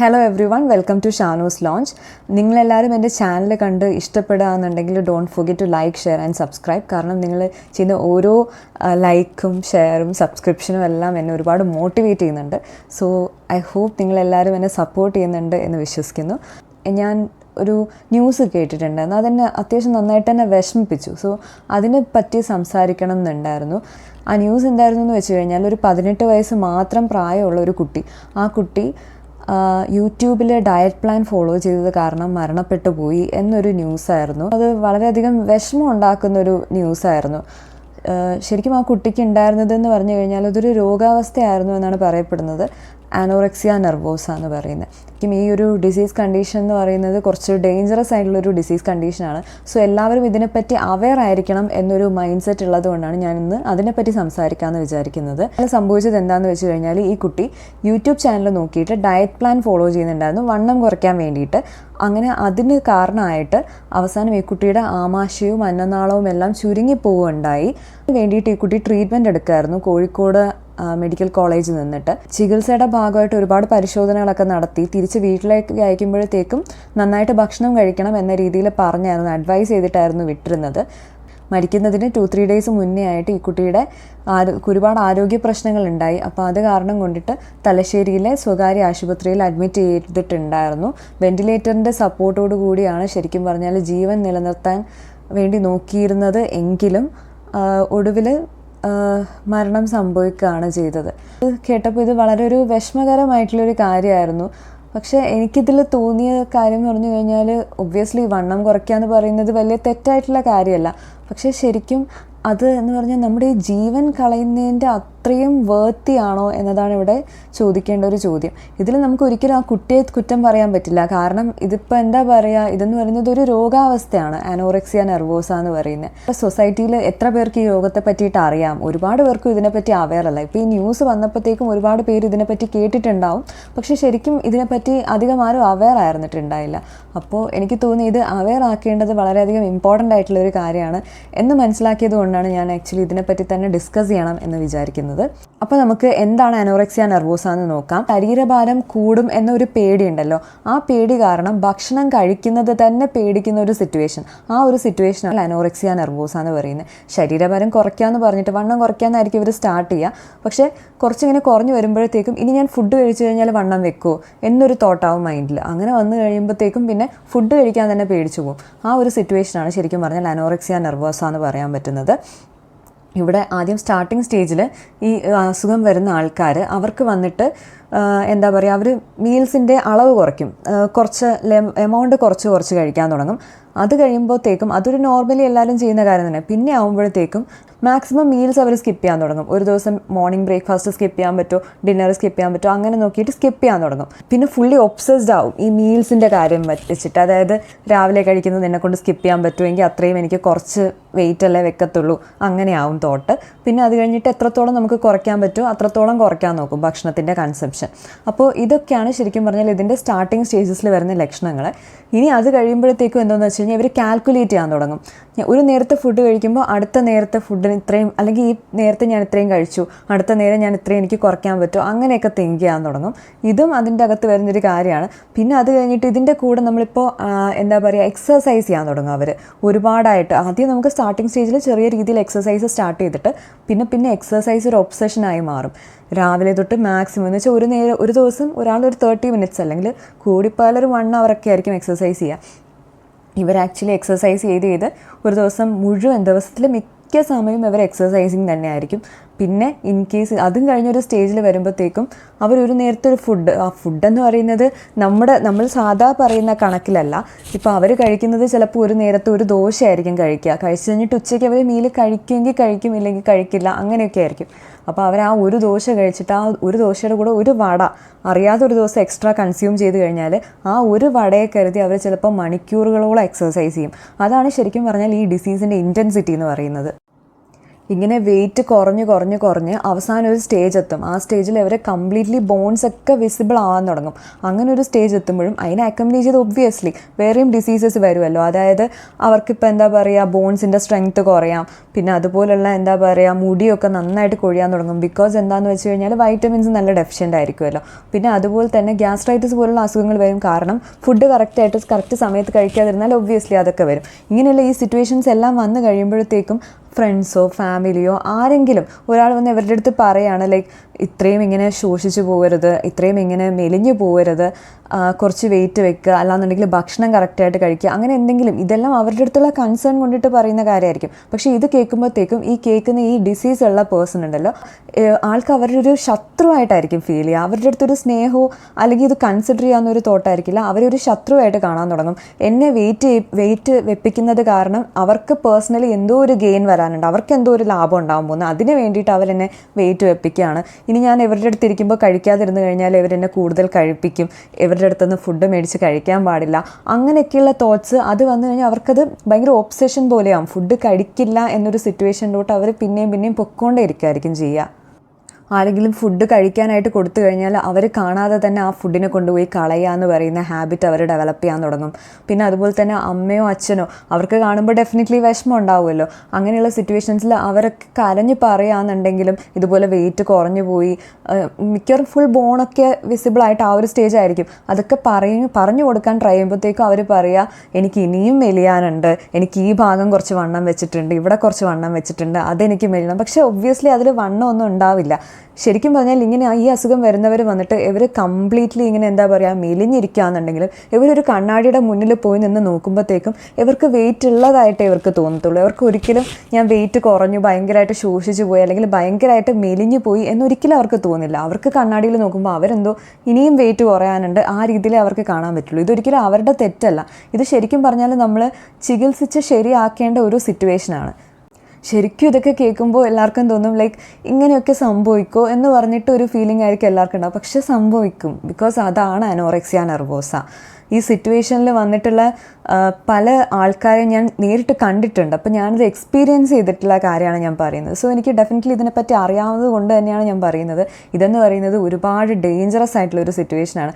Hello everyone welcome to Shano's lounge നിങ്ങളെല്ലാവരും എന്റെ channel കണ്ട് ഇഷ്ടപ്പെടുകയെന്നുണ്ടെങ്കിൽ don't forget to like share and subscribe കാരണം നിങ്ങൾ ചെയ്യുന്ന ഓരോ ലൈക്കും ഷെയറും സബ്സ്ക്രിപ്ഷനും എല്ലാം എന്നെ ഒരുപാട് മോട്ടിവേറ്റ് ചെയ്യുന്നുണ്ട്. സോ ഐ ഹോപ്പ് നിങ്ങളെല്ലാവരും എന്നെ സപ്പോർട്ട് ചെയ്യുന്നുണ്ട് എന്ന് വിശ്വസിക്കുന്നു. ഞാൻ ഒരു ന്യൂസ് കേട്ടിട്ടുണ്ടായിരുന്നു അതെന്നെ അത്യാവശ്യം നന്നായിട്ട് തന്നെ വിഷമിപ്പിച്ചു. സോ അതിനെ പറ്റി സംസാരിക്കണം എന്നുണ്ടായിരുന്നു. ആ ന്യൂസ് എന്തായിരുന്നു എന്ന് വെച്ച് കഴിഞ്ഞാൽ ഒരു പതിനെട്ട് വയസ്സ് മാത്രം പ്രായമുള്ള ഒരു കുട്ടി. ആ കുട്ടി യൂട്യൂബിൽ ഡയറ്റ് പ്ലാൻ ഫോളോ ചെയ്തത് കാരണം മരണപ്പെട്ടു പോയി എന്നൊരു ന്യൂസായിരുന്നു. അത് വളരെയധികം വിഷമം ഉണ്ടാക്കുന്ന ഒരു ന്യൂസായിരുന്നു ശരിക്കും ആ കുട്ടിക്ക് ഉണ്ടായിരുന്നതെന്ന് പറഞ്ഞു കഴിഞ്ഞാൽ അതൊരു രോഗാവസ്ഥയായിരുന്നു എന്നാണ് പറയപ്പെടുന്നത്. ആനോറക്സിയ നെർവോസ എന്ന് പറയുന്നത്. ഈ ഒരു ഡിസീസ് കണ്ടീഷൻ എന്ന് പറയുന്നത് കുറച്ച് ഡേഞ്ചറസ് ആയിട്ടുള്ളൊരു ഡിസീസ് കണ്ടീഷനാണ് സോ എല്ലാവരും ഇതിനെപ്പറ്റി അവെയർ ആയിരിക്കണം എന്നൊരു മൈൻഡ് സെറ്റ് ഉള്ളതുകൊണ്ടാണ് ഞാൻ ഇന്ന് അതിനെപ്പറ്റി സംസാരിക്കാമെന്ന് വിചാരിക്കുന്നത്. അതിൽ സംഭവിച്ചത് എന്താണെന്ന് വെച്ച് കഴിഞ്ഞാൽ ഈ കുട്ടി യൂട്യൂബ് ചാനൽ നോക്കിയിട്ട് ഡയറ്റ് പ്ലാൻ ഫോളോ ചെയ്യുന്നുണ്ടായിരുന്നു. വണ്ണം കുറയ്ക്കാൻ വേണ്ടിയിട്ട്. അങ്ങനെ അതിന് കാരണമായിട്ട് അവസാനം ഈ കുട്ടിയുടെ ആമാശയവും അന്നനാളവും എല്ലാം ചുരുങ്ങി പോവുകയുണ്ടായി വേണ്ടിയിട്ട് ഈ കുട്ടി ട്രീറ്റ്മെന്റ് എടുക്കുമായിരുന്നു കോഴിക്കോട് മെഡിക്കൽ കോളേജിൽ നിന്നിട്ട് ചികിത്സയുടെ ഭാഗമായിട്ട് ഒരുപാട് പരിശോധനകളൊക്കെ നടത്തി. തിരിച്ച് വീട്ടിലേക്ക് അയക്കുമ്പോഴത്തേക്കും നന്നായിട്ട് ഭക്ഷണം കഴിക്കണം എന്ന രീതിയിൽ പറഞ്ഞായിരുന്നു അഡ്വൈസ് ചെയ്തിട്ടായിരുന്നു വിട്ടിരുന്നത്. മരിക്കുന്നതിന് ടു ത്രീ ഡേയ്സ് മുന്നേ ആയിട്ട് ഈ കുട്ടിയുടെ ആരോ ഒരുപാട് ആരോഗ്യ പ്രശ്നങ്ങൾ ഉണ്ടായി. അപ്പോൾ അത് കാരണം കൊണ്ടിട്ട് തലശ്ശേരിയിലെ സ്വകാര്യ ആശുപത്രിയിൽ അഡ്മിറ്റ് ചെയ്തിട്ടുണ്ടായിരുന്നു. വെന്റിലേറ്ററിന്റെ സപ്പോർട്ടോടു കൂടിയാണ് ശരിക്കും പറഞ്ഞാൽ ജീവൻ നിലനിർത്താൻ വേണ്ടി നോക്കിയിരുന്നത് എങ്കിലും ഒടുവിൽ മരണം സംഭവിക്കുകയാണ് ചെയ്തത്. കേട്ടപ്പോൾ ഇത് വളരെ ഒരു വിഷമകരമായിട്ടുള്ളൊരു കാര്യമായിരുന്നു. പക്ഷേ എനിക്കിതിൽ തോന്നിയ കാര്യം എന്ന് പറഞ്ഞു കഴിഞ്ഞാൽ ഒബ്വിയസ്ലി വണ്ണം കുറയ്ക്കുക എന്ന് പറയുന്നത് വലിയ തെറ്റായിട്ടുള്ള കാര്യമല്ല. പക്ഷേ ശരിക്കും അത് എന്ന് പറഞ്ഞാൽ നമ്മുടെ ജീവൻ കളയുന്നതിന്റെ അത്രയും വേർത്തിയാണോ എന്നതാണ് ഇവിടെ ചോദിക്കേണ്ട ഒരു ചോദ്യം. ഇതിൽ നമുക്ക് ഒരിക്കലും ആ കുട്ടിയെ കുറ്റം പറയാൻ പറ്റില്ല. കാരണം ഇതിപ്പോൾ എന്താ പറയുക ഇതെന്ന് പറയുന്നത് ഒരു രോഗാവസ്ഥയാണ്. അനോറെക്സിയ നെർവോസ എന്ന് പറയുന്നത്. ഇപ്പോൾ സൊസൈറ്റിയിൽ എത്ര പേർക്ക് ഈ രോഗത്തെ പറ്റിയിട്ട് അറിയാം? ഒരുപാട് പേർക്കും ഇതിനെപ്പറ്റി അവയറല്ല ഇപ്പോൾ ഈ ന്യൂസ് വന്നപ്പോഴത്തേക്കും ഒരുപാട് പേര് ഇതിനെപ്പറ്റി കേട്ടിട്ടുണ്ടാവും. പക്ഷെ ശരിക്കും ഇതിനെപ്പറ്റി അധികം ആരും അവെയർ ആയിരുന്നിട്ടുണ്ടായില്ല. അപ്പോൾ എനിക്ക് തോന്നി ഇത് അവയർ ആക്കേണ്ടത് വളരെയധികം ഇമ്പോർട്ടന്റ് ആയിട്ടുള്ള ഒരു കാര്യമാണ് എന്ന് മനസ്സിലാക്കിയത് കൊണ്ടാണ് ഞാൻ ആക്ച്വലി ഇതിനെപ്പറ്റി തന്നെ ഡിസ്കസ് ചെയ്യണം എന്ന് വിചാരിക്കുന്നത്. അപ്പോൾ നമുക്ക് എന്താണ് അനോറക്സിയ നെർവോസ എന്ന് നോക്കാം. ശരീരഭാരം കൂടും എന്നൊരു പേടിയുണ്ടല്ലോ. ആ പേടി കാരണം ഭക്ഷണം കഴിക്കുന്നത് തന്നെ പേടിക്കുന്ന ഒരു സിറ്റുവേഷൻ ആ ഒരു സിറ്റുവേഷനാണ് അനോറക്സിയ നെർവോസ എന്ന് പറയുന്നത്. ശരീരഭാരം കുറയ്ക്കാമെന്ന് പറഞ്ഞിട്ട് വണ്ണം കുറയ്ക്കാമെന്നായിരിക്കും ഇവർ സ്റ്റാർട്ട് ചെയ്യുക. പക്ഷേ കുറച്ചിങ്ങനെ കുറഞ്ഞു വരുമ്പോഴത്തേക്കും ഇനി ഞാൻ ഫുഡ് കഴിച്ചു കഴിഞ്ഞാൽ വണ്ണം വെക്കുമോ എന്നൊരു തോട്ടാവും മൈൻഡിൽ അങ്ങനെ വന്നു കഴിയുമ്പോഴത്തേക്കും പിന്നെ ഫുഡ് കഴിക്കാൻ തന്നെ പേടിച്ചു പോകും. ആ ഒരു സിറ്റുവേഷനാണ് ശരിക്കും പറഞ്ഞാൽ അനോറക്സിയ നെർവോസ എന്ന് പറയാൻ പറ്റുന്നത്. ഇവിടെ ആദ്യം സ്റ്റാർട്ടിങ് സ്റ്റേജിൽ ഈ അസുഖം വരുന്ന ആൾക്കാർ അവർക്ക് വന്നിട്ട് എന്താ പറയുക അവർ മീൽസിന്റെ അളവ് കുറയ്ക്കും. കുറച്ച് എമൗണ്ട് കുറച്ച് കുറച്ച് കഴിക്കാൻ തുടങ്ങും. അത് കഴിയുമ്പോഴത്തേക്കും അതൊരു നോർമലി എല്ലാവരും ചെയ്യുന്ന കാര്യം തന്നെ. പിന്നെ ആകുമ്പോഴത്തേക്കും മാക്സിമം മീൽസ് അവർ സ്കിപ്പ് ചെയ്യാൻ തുടങ്ങും. ഒരു ദിവസം മോർണിംഗ് ബ്രേക്ക്ഫാസ്റ്റ് സ്കിപ്പ് ചെയ്യാൻ പറ്റുമോ? ഡിന്നർ സ്കിപ്പ് ചെയ്യാൻ പറ്റുമോ? അങ്ങനെ നോക്കിയിട്ട് സ്കിപ്പ് ചെയ്യാൻ തുടങ്ങും. പിന്നെ ഫുള്ളി ഒബ്സസ്ഡ് ആവും ഈ മീൽസിന്റെ കാര്യം വെച്ചിട്ട്. അതായത് രാവിലെ കഴിക്കുന്നത് എന്നെ കൊണ്ട് സ്കിപ്പ് ചെയ്യാൻ പറ്റുമെങ്കിൽ അത്രയും എനിക്ക് കുറച്ച് വെയിറ്റ് അല്ലേ വെക്കത്തുള്ളൂ. അങ്ങനെയാവും തോട്ട് പിന്നെ അത് കഴിഞ്ഞിട്ട് എത്രത്തോളം നമുക്ക് കുറയ്ക്കാൻ പറ്റുമോ അത്രത്തോളം കുറയ്ക്കാൻ നോക്കും ഭക്ഷണത്തിന്റെ കൺസെപ്ഷൻ അപ്പോൾ ഇതൊക്കെയാണ് ശരിക്കും പറഞ്ഞാൽ ഇതിന്റെ സ്റ്റാർട്ടിങ് സ്റ്റേജസിൽ വരുന്ന ലക്ഷണങ്ങൾ ഇനി അത് കഴിയുമ്പോഴത്തേക്കും എന്താണെന്ന് വെച്ച് കഴിഞ്ഞാൽ ഇവർ കാൽക്കുലേറ്റ് ചെയ്യാൻ തുടങ്ങും. ഒരു നേരത്തെ ഫുഡ് കഴിക്കുമ്പോൾ അടുത്ത നേരത്തെ ഫുഡിന് ഇത്രയും അല്ലെങ്കിൽ ഈ നേരത്തെ ഞാൻ ഇത്രയും കഴിച്ചു അടുത്ത നേരം ഞാൻ ഇത്രയും എനിക്ക് കുറയ്ക്കാൻ പറ്റുമോ അങ്ങനെയൊക്കെ തിങ്ക് ചെയ്യാൻ തുടങ്ങും. ഇതും അതിന്റെ അകത്ത് വരുന്നൊരു കാര്യമാണ്. പിന്നെ അത് കഴിഞ്ഞിട്ട് ഇതിന്റെ കൂടെ നമ്മളിപ്പോൾ എന്താ പറയുക എക്സസൈസ് ചെയ്യാൻ തുടങ്ങും അവർ ഒരുപാടായിട്ട്. ആദ്യം നമുക്ക് സ്റ്റാർട്ടിങ് സ്റ്റേജിൽ ചെറിയ രീതിയിൽ എക്സസൈസ് സ്റ്റാർട്ട് ചെയ്തിട്ട് പിന്നെ പിന്നെ എക്സസൈസ് ഒരു ഒബ്സഷനായി മാറും. രാവിലെ തൊട്ട് മാക്സിമം എന്ന് വെച്ചാൽ ഒരു നേരം ഒരു ദിവസം ഒരാൾ ഒരു തേർട്ടി മിനിറ്റ്സ് അല്ലെങ്കിൽ കൂടിപ്പോയാൽ ഒരു അവർ ഒക്കെ ആയിരിക്കും എക്സസൈസ് ചെയ്യുക ഇവർ ആക്ച്വലി എക്സസൈസ് ചെയ്ത് ചെയ്ത് ഒരു ദിവസം മുഴുവൻ ദിവസത്തിൽ മിക്ക സമയം ഇവർ എക്സസൈസിങ് തന്നെയായിരിക്കും. പിന്നെ ഇൻ കേസ് അതും കഴിഞ്ഞൊരു സ്റ്റേജിൽ വരുമ്പോഴത്തേക്കും അവരൊരു നേരത്തെ ഒരു ഫുഡ് ആ ഫുഡെന്ന് പറയുന്നത് നമ്മുടെ നമ്മൾ സാധാ പറയുന്ന കണക്കിലല്ല. ഇപ്പോൾ അവർ കഴിക്കുന്നത് ചിലപ്പോൾ ഒരു നേരത്തെ ഒരു ദോശയായിരിക്കും കഴിക്കുക. കഴിച്ചു കഴിഞ്ഞിട്ട് ഉച്ചയ്ക്ക് അവർ മീൽ കഴിക്കുമെങ്കിൽ കഴിക്കും ഇല്ലെങ്കിൽ കഴിക്കില്ല അങ്ങനെയൊക്കെ ആയിരിക്കും. അപ്പോൾ അവർ ആ ഒരു ദോശ കഴിച്ചിട്ട് ആ ഒരു ദോശയുടെ കൂടെ ഒരു വട അറിയാതെ ഒരു ദിവസം എക്സ്ട്രാ കൺസ്യൂം ചെയ്ത് കഴിഞ്ഞാൽ ആ ഒരു വടയെ കരുതി അവർ ചിലപ്പോൾ മണിക്കൂറുകളോളം എക്സസൈസ് ചെയ്യും. അതാണ് ശരിക്കും പറഞ്ഞാൽ ഈ ഡിസീസിന്റെ ഇന്റൻസിറ്റി എന്ന് പറയുന്നത്. ഇങ്ങനെ വെയിറ്റ് കുറഞ്ഞ് കുറഞ്ഞ് കുറഞ്ഞ് അവസാനം ഒരു സ്റ്റേജ് എത്തും. ആ സ്റ്റേജിൽ അവർ കംപ്ലീറ്റ്ലി ബോൺസ് ഒക്കെ വിസിബിൾ ആവാൻ തുടങ്ങും. അങ്ങനെ ഒരു സ്റ്റേജ് എത്തുമ്പോഴും അതിനെ അക്കമ്പനി ചെയ്ത് ഒബ്വിയസ്ലി വേറെയും ഡിസീസസ് വരുമല്ലോ അതായത് അവർക്കിപ്പോൾ എന്താ പറയുക ബോൺസിന്റെ സ്ട്രെങ്ത്ത് കുറയാം. പിന്നെ അതുപോലുള്ള എന്താ പറയുക മുടിയൊക്കെ നന്നായിട്ട് കൊഴിയാൻ തുടങ്ങും. ബിക്കോസ് എന്താണെന്ന് വെച്ച് കഴിഞ്ഞാൽ വൈറ്റമിൻസ് നല്ല ഡെഫിഷ്യന്റ് ആയിരിക്കുമല്ലോ പിന്നെ അതുപോലെ തന്നെ ഗ്യാസ്ട്രൈറ്റിസ് പോലുള്ള അസുഖങ്ങൾ വരും. കാരണം ഫുഡ് കറക്റ്റായിട്ട് കറക്റ്റ് സമയത്ത് കഴിക്കാതിരുന്നാൽ ഒബ്വിയസ്ലി അതൊക്കെ വരും. ഇങ്ങനെയുള്ള ഈ സിറ്റുവേഷൻസ് എല്ലാം വന്നു കഴിയുമ്പോഴത്തേക്കും ഫ്രണ്ട്സോ ഫാമിലിയോ ആരെങ്കിലും ഒരാൾ വന്ന് ഇവരുടെ അടുത്ത് പറയുകയാണ് ലൈക്ക് ഇത്രയും ഇങ്ങനെ ശോഷിച്ചു പോകരുത് ഇത്രയും ഇങ്ങനെ മെലിഞ്ഞു പോകരുത് കുറച്ച് വെയിറ്റ് വെക്കുക അല്ലാന്നുണ്ടെങ്കിൽ ഭക്ഷണം കറക്റ്റായിട്ട് കഴിക്കുക അങ്ങനെ എന്തെങ്കിലും ഇതെല്ലാം അവരുടെ അടുത്തുള്ള കൺസേൺ കൊണ്ടിട്ട് പറയുന്ന കാര്യമായിരിക്കും പക്ഷേ ഇത് കേൾക്കുമ്പോഴത്തേക്കും ഈ കേൾക്കുന്ന ഈ ഡിസീസ് ഉള്ള പേഴ്സൺ ഉണ്ടല്ലോ ആൾക്ക് അവരുടെ ഒരു ശത്രുവായിട്ടായിരിക്കും ഫീൽ ചെയ്യുക. അവരുടെ അടുത്തൊരു സ്നേഹമോ അല്ലെങ്കിൽ ഇത് കൺസിഡർ ചെയ്യാവുന്ന ഒരു തോട്ടായിരിക്കില്ല. അവരൊരു ശത്രുവായിട്ട് കാണാൻ തുടങ്ങും. എന്നെ വെയിറ്റ് വെയിറ്റ് വെപ്പിക്കുന്നത് കാരണം അവർക്ക് പേഴ്സണലി എന്തോ ഒരു ഗെയിൻ വരാനുണ്ട്. അവർക്ക് എന്തോ ഒരു ലാഭം ഉണ്ടാകാൻ പോകുന്നത് അതിന് വേണ്ടിയിട്ട് അവരെന്നെ വെയിറ്റ് വെപ്പിക്കുകയാണ്. ഇനി ഞാൻ ഇവരുടെ അടുത്ത് ഇരിക്കുമ്പോൾ കഴിക്കാതിരുന്ന് കഴിഞ്ഞാൽ ഇവരെന്നെ കൂടുതൽ കഴിപ്പിക്കും. ഇവരുടെ അടുത്തുനിന്ന് ഫുഡ് മേടിച്ച് കഴിക്കാൻ പാടില്ല. അങ്ങനെയൊക്കെയുള്ള തോട്ട്സ് അത് വന്നു കഴിഞ്ഞാൽ അവർക്കത് ഭയങ്കര ഓപ്സേഷൻ പോലെയാവും. ഫുഡ് കഴിക്കില്ല എന്നൊരു സിറ്റുവേഷനിലോട്ട് അവർ പിന്നെയും പിന്നെയും പൊക്കോണ്ടേ ഇരിക്കുമായിരിക്കും ചെയ്യുക. ആരെങ്കിലും ഫുഡ് കഴിക്കാനായിട്ട് കൊടുത്തു കഴിഞ്ഞാൽ അവർ കാണാതെ തന്നെ ആ ഫുഡിനെ കൊണ്ടുപോയി കളയുക എന്ന് പറയുന്ന ഹാബിറ്റ് അവർ ഡെവലപ്പ് ചെയ്യാൻ തുടങ്ങും. പിന്നെ അതുപോലെ തന്നെ അമ്മയോ അച്ഛനോ അവർക്ക് കാണുമ്പോൾ ഡെഫിനറ്റ്ലി വിഷമം ഉണ്ടാവുമല്ലോ. അങ്ങനെയുള്ള സിറ്റുവേഷൻസിൽ അവരൊക്കെ കരഞ്ഞ് പറയുകയാണെന്നുണ്ടെങ്കിലും ഇതുപോലെ വെയിറ്റ് കുറഞ്ഞു പോയി മിക്കവാറും ഫുൾ ബോണൊക്കെ വിസിബിൾ ആയിട്ട് ആ ഒരു സ്റ്റേജ് ആയിരിക്കും. അതൊക്കെ പറയും പറഞ്ഞു കൊടുക്കാൻ ട്രൈ ചെയ്യുമ്പോഴത്തേക്കും അവർ പറയുക എനിക്ക് ഇനിയും മെലിയാനുണ്ട്. എനിക്ക് ഈ ഭാഗം കുറച്ച് വണ്ണം വെച്ചിട്ടുണ്ട് ഇവിടെ കുറച്ച് വണ്ണം വെച്ചിട്ടുണ്ട് അതെനിക്ക് മെലിയണം. പക്ഷേ ഒബ്വിയസ്ലി അതിൽ വണ്ണമൊന്നും ഉണ്ടാവില്ല. ശരിക്കും പറഞ്ഞാൽ ഇങ്ങനെ ഈ അസുഖം വരുന്നവർ വന്നിട്ട് ഇവർ കംപ്ലീറ്റ്ലി ഇങ്ങനെ എന്താ പറയുക മെലിഞ്ഞിരിക്കുകയാണെന്നുണ്ടെങ്കിലും ഇവരൊരു കണ്ണാടിയുടെ മുന്നിൽ പോയി നിന്ന് നോക്കുമ്പോഴത്തേക്കും ഇവർക്ക് വെയിറ്റ് ഉള്ളതായിട്ടേ ഇവർക്ക് തോന്നത്തുള്ളൂ. ഇവർക്ക് ഒരിക്കലും ഞാൻ വെയിറ്റ് കുറഞ്ഞു ഭയങ്കരമായിട്ട് ശോഷിച്ചു പോയി അല്ലെങ്കിൽ ഭയങ്കരമായിട്ട് മെലിഞ്ഞു പോയി എന്നൊരിക്കലും അവർക്ക് തോന്നില്ല. അവർക്ക് കണ്ണാടിയിൽ നോക്കുമ്പോൾ അവരെന്തോ ഇനിയും വെയിറ്റ് കുറയാനുണ്ട്. ആ രീതിയിലേ അവർക്ക് കാണാൻ പറ്റുള്ളൂ. ഇതൊരിക്കലും അവരുടെ തെറ്റല്ല. ഇത് ശരിക്കും പറഞ്ഞാൽ നമ്മൾ ചികിത്സിച്ച് ശരിയാക്കേണ്ട ഒരു സിറ്റുവേഷനാണ് ശരിക്കും ഇതൊക്കെ കേൾക്കുമ്പോൾ എല്ലാവർക്കും തോന്നും ലൈക്ക് ഇങ്ങനെയൊക്കെ സംഭവിക്കോ എന്ന് പറഞ്ഞിട്ട് ഒരു ഫീലിംഗ് ആയിരിക്കും എല്ലാവർക്കും ഉണ്ടാവും പക്ഷെ സംഭവിക്കും. ബിക്കോസ് അതാണ് അനോറക്സിയ നെർവോസ ഈ സിറ്റുവേഷനിൽ വന്നിട്ടുള്ള പല ആൾക്കാരെ ഞാൻ നേരിട്ട് കണ്ടിട്ടുണ്ട്. അപ്പോൾ ഞാനിത് എക്സ്പീരിയൻസ് ചെയ്തിട്ടുള്ള കാര്യമാണ് ഞാൻ പറയുന്നത്. സോ എനിക്ക് ഡെഫിനറ്റ്ലി ഇതിനെപ്പറ്റി അറിയാവുന്നത് കൊണ്ട് തന്നെയാണ് ഞാൻ പറയുന്നത്. ഇതെന്ന് പറയുന്നത് ഒരുപാട് ഡേഞ്ചറസ് ആയിട്ടുള്ള ഒരു സിറ്റുവേഷനാണ്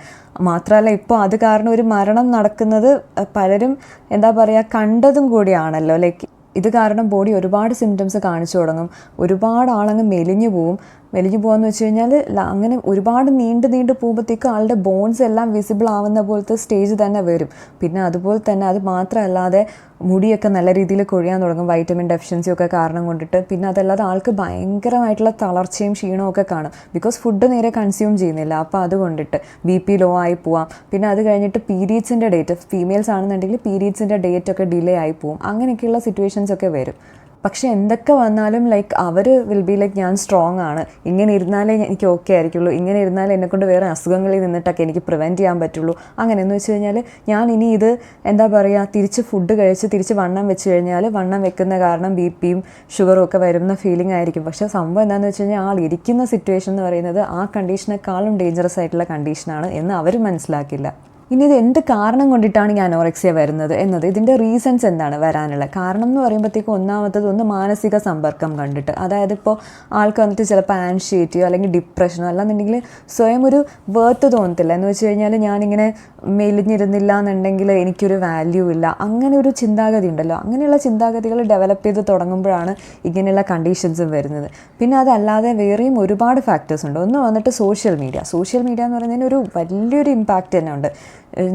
മാത്രമല്ല ഇപ്പോൾ അത് കാരണം ഒരു മരണം നടക്കുന്നത് പലരും എന്താ പറയുക കണ്ടതും കൂടിയാണല്ലോ. ലൈക്ക് ഇത് കാരണം ബോഡി ഒരുപാട് സിംറ്റംസ് കാണിച്ചു തുടങ്ങും. ഒരുപാട് ആളങ്ങ് മെലിഞ്ഞു പോവും. മെലിഞ്ഞു പോകാന്ന് വെച്ച് കഴിഞ്ഞാൽ അങ്ങനെ ഒരുപാട് നീണ്ട് നീണ്ട് പോകുമ്പോഴത്തേക്കും ആളുടെ ബോൺസ് എല്ലാം വിസിബിൾ ആവുന്ന പോലത്തെ സ്റ്റേജ് തന്നെ വരും. പിന്നെ അതുപോലെ തന്നെ അത് മാത്രമല്ലാതെ മുടിയൊക്കെ നല്ല രീതിയിൽ കൊഴിയാൻ തുടങ്ങും വൈറ്റമിൻ ഡെഫിഷ്യൻസി ഒക്കെ കാരണം കൊണ്ടിട്ട്. പിന്നെ അതല്ലാതെ ആൾക്ക് ഭയങ്കരമായിട്ടുള്ള തളർച്ചയും ക്ഷീണവും ഒക്കെ കാണും. ബിക്കോസ് ഫുഡ് നേരെ കൺസ്യൂം ചെയ്യുന്നില്ല. അപ്പോൾ അതുകൊണ്ടിട്ട് ബി പി ലോ ആയി പോവാം. പിന്നെ അത് കഴിഞ്ഞിട്ട് പീരീഡ്സിന്റെ ഡേറ്റ് ഫീമെയിൽസ് ആണെന്നുണ്ടെങ്കിൽ പീരീഡ്സിന്റെ ഡേറ്റ് ഒക്കെ ഡിലേ ആയി പോവും. അങ്ങനെയൊക്കെയുള്ള സിറ്റുവേഷൻസ് ഒക്കെ വരും. പക്ഷെ എന്തൊക്കെ വന്നാലും ലൈക്ക് അവർ വിൽ ബി ലൈക്ക് ഞാൻ സ്ട്രോങ് ആണ്. ഇങ്ങനെ ഇരുന്നാലേ എനിക്ക് ഓക്കെ ആയിരിക്കുള്ളൂ. ഇങ്ങനെ ഇരുന്നാലേ എന്നെക്കൊണ്ട് വേറെ അസുഖങ്ങളിൽ നിന്നിട്ടൊക്കെ എനിക്ക് പ്രിവെന്റ് ചെയ്യാൻ പറ്റുള്ളൂ. അങ്ങനെ എന്ന് വെച്ച് കഴിഞ്ഞാൽ ഞാൻ ഇനി ഇത് എന്താ പറയുക തിരിച്ച് ഫുഡ് കഴിച്ച് തിരിച്ച് വണ്ണം വെച്ച് കഴിഞ്ഞാൽ വണ്ണം വെക്കുന്ന കാരണം ബി പിയും ഷുഗറും ഒക്കെ വരുന്ന ഫീലിംഗ് ആയിരിക്കും. പക്ഷേ സംഭവം എന്താണെന്ന് വെച്ച് കഴിഞ്ഞാൽ ആൾ ഇരിക്കുന്ന സിറ്റുവേഷൻ എന്ന് പറയുന്നത് ആ കണ്ടീഷനേക്കാളും ഡേഞ്ചറസ് ആയിട്ടുള്ള കണ്ടീഷനാണ് എന്ന് അവർ മനസ്സിലാക്കില്ല. ഇനി ഇത് എന്ത് കാരണം കൊണ്ടിട്ടാണ് ഞാൻ അനോറക്സിയ വരുന്നത് എന്നത്? ഇതിന്റെ റീസൺസ് എന്താണ് വരാനുള്ള? കാരണം എന്ന് പറയുമ്പോഴത്തേക്കും ഒന്നാമത്തത് ഒന്ന് മാനസിക സമ്പർക്കം കണ്ടിട്ട്. അതായത് ഇപ്പോൾ ആൾക്ക് വന്നിട്ട് ചിലപ്പോൾ ആൻഷ്യറ്റിയോ അല്ലെങ്കിൽ ഡിപ്രഷനോ അല്ലാന്നുണ്ടെങ്കിൽ സ്വയം ഒരു വേർത്ത് തോന്നത്തില്ല. എന്ന് വെച്ച് കഴിഞ്ഞാൽ ഞാനിങ്ങനെ മെലിഞ്ഞിരുന്നില്ല എന്നുണ്ടെങ്കിൽ എനിക്കൊരു വാല്യൂ ഇല്ല. അങ്ങനെ ഒരു ചിന്താഗതി ഉണ്ടല്ലോ. അങ്ങനെയുള്ള ചിന്താഗതികൾ ഡെവലപ്പ് ചെയ്ത് തുടങ്ങുമ്പോഴാണ് ഇങ്ങനെയുള്ള കണ്ടീഷൻസും വരുന്നത്. പിന്നെ അതല്ലാതെ വേറെയും ഒരുപാട് ഫാക്ടേഴ്സ് ഉണ്ട്. ഒന്ന് വന്നിട്ട് സോഷ്യൽ മീഡിയ സോഷ്യൽ മീഡിയ എന്ന് പറയുന്നതിന് ഒരു വലിയൊരു ഇമ്പാക്റ്റ് തന്നെ ഉണ്ട്.